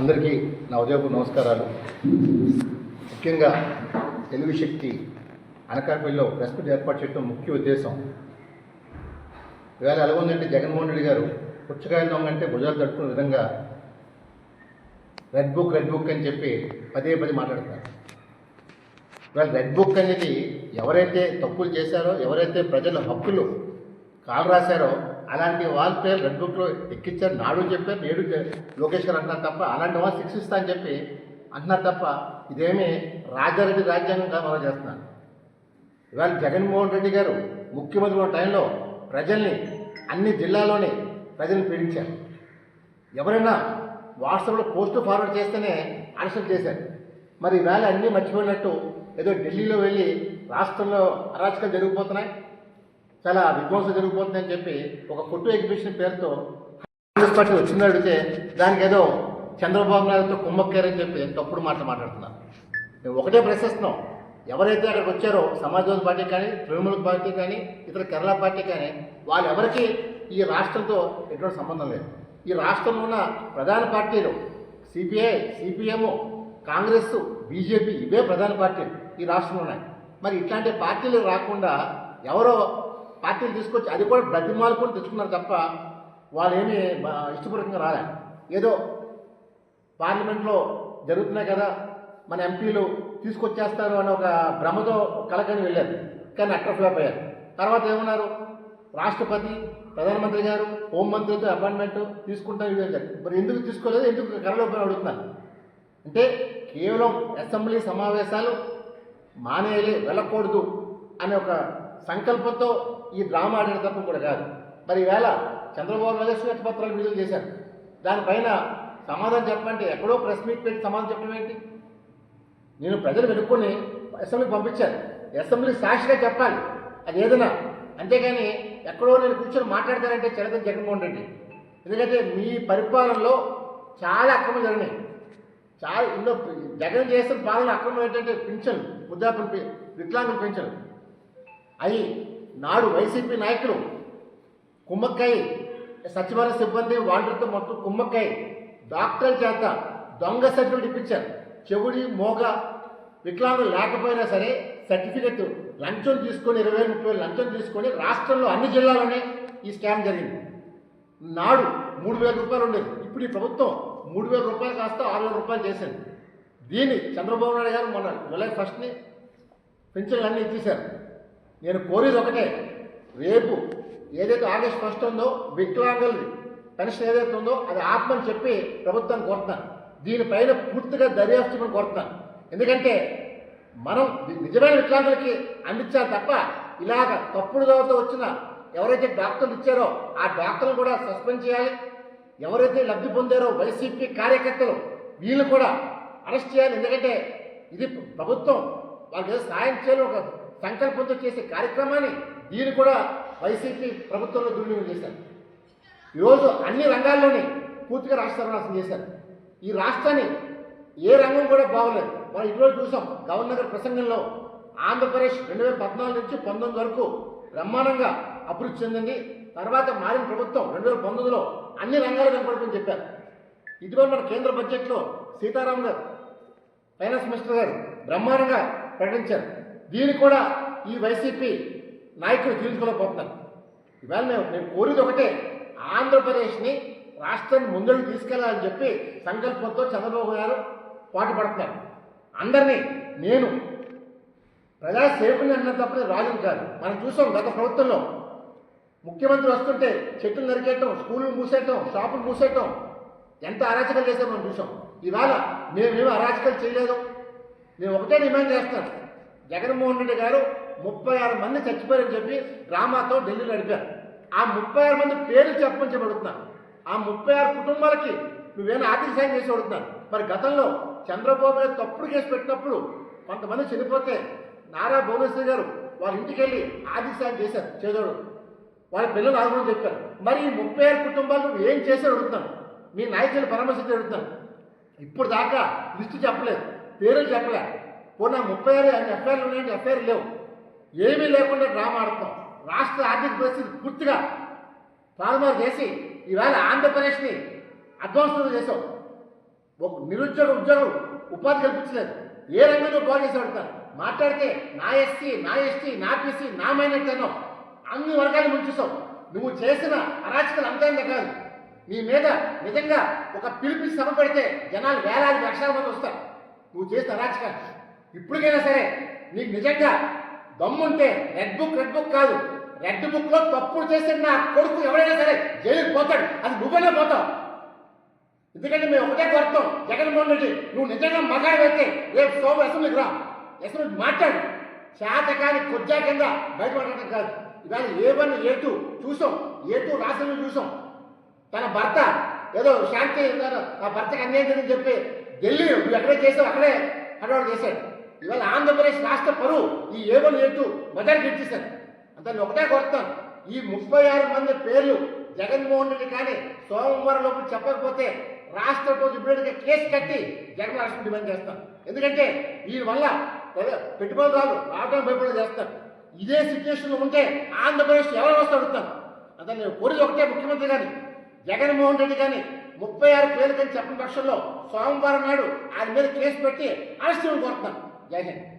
అందరికీ నా ఉదయపు నమస్కారాలు. ముఖ్యంగా తెలుగు శక్తి అనకాపల్లిలో ప్రెస్ మీట్ ఏర్పాటు చేయడం ముఖ్య ఉద్దేశం. ఇవాళ ఎలా ఉందంటే జగన్మోహన్ రెడ్డి గారు పుచ్చకాయ దొంగంటే భుజాలు తట్టుకునే విధంగా రెడ్ బుక్ రెడ్ బుక్ అని చెప్పి పదే పదే మాట్లాడతారు ఇవాళ రెడ్ బుక్ అనేది ఎవరైతే తప్పులు చేశారో ఎవరైతే ప్రజల హక్కులు కాలు రాశారో అలాంటి వాళ్ళ పేరు రెడ్ బుక్లో ఎక్కించారు. నాడు చెప్పారు నేడు లోకేష్ గారు అంటున్నారు తప్ప అలాంటి వాళ్ళు శిక్షిస్తా అని చెప్పి అంటున్నారు తప్ప ఇదేమీ రాజారెడ్డి రాజ్యాంగంగా మనం చేస్తున్నారు. ఇవాళ జగన్మోహన్ రెడ్డి గారు ముఖ్యమంత్రి ఉన్న టైంలో ప్రజల్ని అన్ని జిల్లాలోనే ప్రజల్ని పీడించారు. ఎవరైనా వాట్సాప్లో పోస్ట్ ఫార్వర్డ్ చేస్తేనే అరెస్ట్ చేశారు. మరి ఈవేళ అన్నీ మర్చిపోయినట్టు ఏదో ఢిల్లీలో వెళ్ళి రాష్ట్రంలో అరాచకాలు జరిగిపోతున్నాయి. చాలా విధ్వంసం జరిగిపోతుందని చెప్పి ఒక ఫోటో ఎగ్జిబిషన్ పేరుతో కాంగ్రెస్ పార్టీ వచ్చింది అడిగితే దానికి ఏదో చంద్రబాబు నాయుడుతో కుమ్మక్కారని చెప్పి తప్పుడు మాటలు మాట్లాడుతున్నారు. మేము ఒకటే ప్రశ్నిస్తున్నాం. ఎవరైతే అక్కడికి వచ్చారో సమాజ్వాదీ పార్టీ కానీ తృణమూల పార్టీ కానీ ఇతర కేరళ పార్టీ కానీ వాళ్ళు ఎవరికి ఈ రాష్ట్రంతో ఎటువంటి సంబంధం లేదు. ఈ రాష్ట్రంలో ఉన్న ప్రధాన పార్టీలు సిపిఐ సిపిఎం కాంగ్రెస్ బీజేపీ ఇవే ప్రధాన పార్టీలు ఈ రాష్ట్రంలో ఉన్నాయి. మరి ఇట్లాంటి పార్టీలు రాకుండా ఎవరో పార్టీలు తీసుకొచ్చి అది కూడా బ్రతిమాలుకొని తెచ్చుకున్నారు తప్ప వాళ్ళు ఏమీ ఇష్టపూర్వకంగా రాలే. ఏదో పార్లమెంట్లో జరుగుతున్నాయి కదా మన ఎంపీలు తీసుకొచ్చేస్తారు అని ఒక భ్రమతో కలకని వెళ్ళారు. కానీ అట్ర ఫ్లాప్ అయ్యారు. తర్వాత ఏమన్నారు? రాష్ట్రపతి ప్రధానమంత్రి గారు హోంమంత్రితో అపాయింట్మెంట్ తీసుకుంటారు ఇవి మరి ఎందుకు తీసుకోలేదు? ఎందుకు కరలోపని అడుగుతున్నారు? అంటే కేవలం అసెంబ్లీ సమావేశాలు మానేయాలి వెళ్ళకూడదు అనే ఒక సంకల్పంతో ఈ డ్రామా ఆడిన తప్ప కూడా కాదు. మరి ఈవేళ చంద్రబాబు నాయుడు పత్రాలు విడుదల చేశారు. దానిపైన సమాధానం చెప్పమంటే ఎక్కడో ప్రెస్ మీట్ పెట్టి సమాధానం చెప్పడం ఏంటి? నేను ప్రజలు వెనుక్కొని అసెంబ్లీకి పంపించాను. అసెంబ్లీ సాక్షిగా చెప్పాలి. అది ఏదైనా. అంతేగాని ఎక్కడో నేను కూర్చొని మాట్లాడతానంటే చరిత్ర జగన్మోహన్ రెడ్డి. ఎందుకంటే మీ పరిపాలనలో చాలా అక్రమం జరిగినాయి. చాలా ఇందులో జగన్ చేసిన పాలన అక్రమం ఏంటంటే పింఛన్ వృద్ధాప్య పె- వికలాంగుల అయి నాడు వైసీపీ నాయకులు కుమ్మక్కై సచివాలయ సిబ్బంది వాళ్ళతో మొత్తం కుమ్మక్కై డాక్టర్ల చేత దొంగ సర్టిఫికేట్ ఇప్పించారు. చెవుడి మోగ వికలాంగులు లేకపోయినా సరే సర్టిఫికెట్ లంచం తీసుకొని ఇరవై వేలు ముప్పై వేలు లంచం తీసుకొని రాష్ట్రంలో అన్ని జిల్లాలోనే ఈ స్కామ్ జరిగింది. నాడు మూడు వేల రూపాయలు ఉండేది. ఇప్పుడు ఈ ప్రభుత్వం మూడు వేల రూపాయలు కాస్త ఆరు వేల రూపాయలు చేసింది. దీన్ని చంద్రబాబు నాయుడు గారు మొన్న జూలై ఫస్ట్ని పెన్షన్లు అన్నీ ఇచ్చేశారు. నేను కోరేది ఒకటే. రేపు ఏదైతే ఆగస్ట్ ఫస్ట్ ఉందో వికలాంగులది పెన్షన్ ఏదైతే ఉందో అది ఆత్మని చెప్పి ప్రభుత్వాన్ని కోరుతున్నాను దీనిపైన పూర్తిగా దర్యాప్తు చేయమని కోరుతున్నాను ఎందుకంటే మనం నిజమైన వికలాంగులకి అందించాలి తప్ప ఇలాగ తప్పుడు దోవతో వచ్చిన ఎవరైతే డాక్టర్లు ఇచ్చారో ఆ డాక్టర్లు కూడా సస్పెండ్ చేయాలి. ఎవరైతే లబ్ధి పొందారో వైసీపీ కార్యకర్తలు వీళ్ళు కూడా అరెస్ట్ చేయాలి. ఎందుకంటే ఇది ప్రభుత్వం వాళ్ళకి సాయం చేయాలి ఒక సంకల్పంతో చేసే కార్యక్రమాన్ని దీన్ని కూడా వైసీపీ ప్రభుత్వంలో దుర్వినియోగం చేశారు. ఈరోజు అన్ని రంగాల్లోని పూర్తిగా రాష్ట్ర సర్వనాశనం చేశారు. ఈ రాష్ట్రాన్ని ఏ రంగం కూడా బాగోలేదు. మనం ఈరోజు చూసాం గవర్నర్ ప్రసంగంలో ఆంధ్రప్రదేశ్ రెండు వేల పద్నాలుగు నుంచి పంతొమ్మిది వరకు బ్రహ్మాండంగా అభివృద్ధి చెందింది. తర్వాత మారిన ప్రభుత్వం రెండు వేల పంతొమ్మిదిలో అన్ని రంగాలు కనపడుతుందని చెప్పారు. ఇటీవల మన కేంద్ర బడ్జెట్లో సీతారాం గారు ఫైనాన్స్ మినిస్టర్ గారు బ్రహ్మాండంగా ప్రకటించారు. దీన్ని కూడా ఈ వైసీపీ నాయకులు తీసుకోలేకపోతున్నారు ఇవాళ మేము నేను కోరేది ఒకటే ఆంధ్రప్రదేశ్ని రాష్ట్రాన్ని ముందడుగు తీసుకెళ్ళాలని చెప్పి సంకల్పంతో చంద్రబాబు గారు పాటు పడుతున్నారు అందరినీ నేను ప్రజా సేవకుని అన్న తప్పని రాజు కాదు. మనం చూసాం గత ప్రభుత్వంలో ముఖ్యమంత్రి వస్తుంటే చెట్లు నరికేయటం స్కూళ్ళు మూసేయటం షాపులు మూసేయటం ఎంత అరాచకాలు చేశారో మనం చూసాం. ఇవాళ మేమేమి అరాచకాలు చేయలేదు. నేను ఒకటే డిమాండ్ చేస్తాను జగన్మోహన్ రెడ్డి గారు ముప్పై ఆరు మంది చచ్చిపోయారని చెప్పి డ్రామాతో ఢిల్లీ నడిపారు. ఆ ముప్పై ఆరు మంది పేర్లు చెప్పమని చెప్పి ఆ ముప్పై ఆరు కుటుంబాలకి నువ్వేమైనా ఆర్థిక సాయం చేసి అడుగుతున్నాను మరి గతంలో చంద్రబాబు గారు తప్పుడు కేసు పెట్టినప్పుడు కొంతమంది చనిపోతే నారా భువనేశ్వరి గారు వాళ్ళ ఇంటికి వెళ్ళి ఆర్థిక సాయం చేశారు చేదోడు వాళ్ళ పిల్లలు ఆగమని చెప్పారు. మరి ఈ ముప్పై ఆరు కుటుంబాలు నువ్వు ఏం చేశారు అడుగుతున్నాను మీ నాయకులు పరామర్శించి అడుగుతున్నాను ఇప్పుడు దాకా లిస్టు చెప్పలేదు పేర్లు చెప్పలేదు పోనీ ముప్పై ఆరు ఎఫ్ఐఆర్లు ఉన్నాయంటే ఎఫ్ఐఆర్ లేవు. ఏమీ లేకుండా డ్రామా ఆడుతాం. రాష్ట్ర ఆర్థిక పరిస్థితి పూర్తిగా తారుమారు చేసి ఈవేళ ఆంధ్రప్రదేశ్ని అధ్వంసం చేసావు ఒక నిరుద్యోగ ఉద్యోగం ఉపాధి కల్పించలేదు. ఏ రంగంలో బాగు చేసి పెడతారు మాట్లాడితే నా ఎస్సీ నా ఎస్టీ నా పీసీ నా మైనార్టీ అన్నావు అన్ని వర్గాలు ముంచేసావు నువ్వు చేసిన అరాచకలు అంతైందే కాదు. నీ మీద నిజంగా ఒక పిలిపి సభ పెడితే జనాలు వేలాది లక్షల మంది వస్తారు. నువ్వు చేసిన అరాచకాలు. ఇప్పటికైనా సరే నీకు నిజంగా దమ్ముంటే రెడ్ బుక్ రెడ్ బుక్ కాదు. రెడ్ బుక్లో తప్పులు చేసిన నా కొడుకు ఎవరైనా సరే జైలుకి పోతాడు. అది నువ్వైనా పోతావు. ఎందుకంటే మేము ఒకటే కోరుతాం జగన్మోహన్ రెడ్డి నువ్వు నిజంగా మగాడు అయితే రేపు సోమ అసెంబ్లీకి రా. అసెంబ్లీ మాట్లాడు. శాతకాని కొద్దా కింద బయటపడటం కాదు. ఇవాళ ఏ వన్ ఏ టూ చూసాం. ఏ టూ చూసాం. తన భర్త ఏదో శాంతి గారు ఆ భర్తకి అన్యాయం జరిగిందని చెప్పి ఢిల్లీ నువ్వు ఎక్కడే చేసావు అక్కడే హడాడు చేశాడు. ఇవాళ ఆంధ్రప్రదేశ్ రాష్ట్ర పరువు ఈ ఏవో వన్ ఏ టూ ఇచ్చేశారు అంత నేను ఒకటే కోరుతాను. ఈ ముప్పై ఆరు మంది పేర్లు జగన్మోహన్ రెడ్డి కానీ సోమవారం లోపల చెప్పకపోతే రాష్ట్ర ప్రభుత్వం కేసు కట్టి జగన్ రాష్ట్రం డిమాండ్ చేస్తాం. ఎందుకంటే ఈ వల్ల పెట్టుబడులు రాదు రావడం భయపడి చేస్తారు. ఇదే సిచ్యువేషన్లో ఉంటే ఆంధ్రప్రదేశ్ ఎవరు వస్తే అడుగుతాను అతను నేను కోరిది ఒకటే ముఖ్యమంత్రి కానీ జగన్మోహన్ రెడ్డి కానీ ముప్పై ఆరు పేర్లు కానీ చెప్పిన పక్షంలో సోమవారం నాడు ఆయన మీద కేసు పెట్టి అరెస్ట్ కోరుతున్నాను. जय हिंद